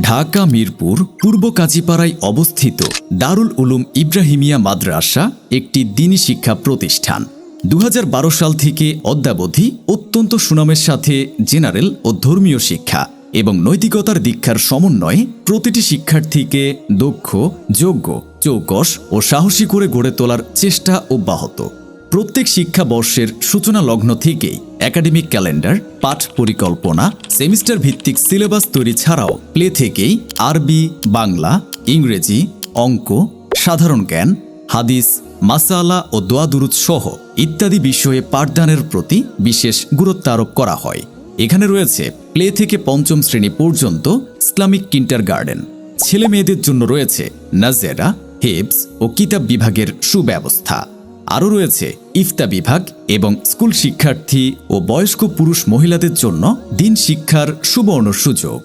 ঢাকা, মিরপুর, পূর্ব কাজীপাড়ায় অবস্থিত দারুল উলুম ইব্রাহিমিয়া মাদ্রাসা একটি দিনী শিক্ষা প্রতিষ্ঠান। দু হাজার বারো সাল থেকে অদ্যাবধি অত্যন্ত সুনামের সাথে জেনারেল ও ধর্মীয় শিক্ষা এবং নৈতিকতার দীক্ষার সমন্বয়ে প্রতিটি শিক্ষার্থীকে দক্ষ, যোগ্য, চৌকস ও সাহসী করে গড়ে তোলার চেষ্টা অব্যাহত। প্রত্যেক শিক্ষাবর্ষের সূচনা লগ্ন থেকেই একাডেমিক ক্যালেন্ডার পাঠ পরিকল্পনা সেমিস্টার ভিত্তিক সিলেবাস তৈরি ছাড়াও প্লে থেকেই আরবি, বাংলা, ইংরেজি, অঙ্ক, সাধারণ জ্ঞান, হাদিস, মাসালা ও দোয়াদুরুদ সহ ইত্যাদি বিষয়ে পাঠদানের প্রতি বিশেষ গুরুত্ব আরোপ করা হয়। এখানে রয়েছে প্লে থেকে পঞ্চম শ্রেণি পর্যন্ত ইসলামিক কিন্টার গার্ডেন ছেলে মেয়েদের জন্য রয়েছে নাজেরা হেবস ও কিতাব বিভাগের সুব্যবস্থা। আরও রয়েছে ইফতা বিভাগ এবং স্কুল শিক্ষার্থী ও বয়স্ক পুরুষ মহিলাদের জন্য দিন শিক্ষার সুবর্ণ সুযোগ।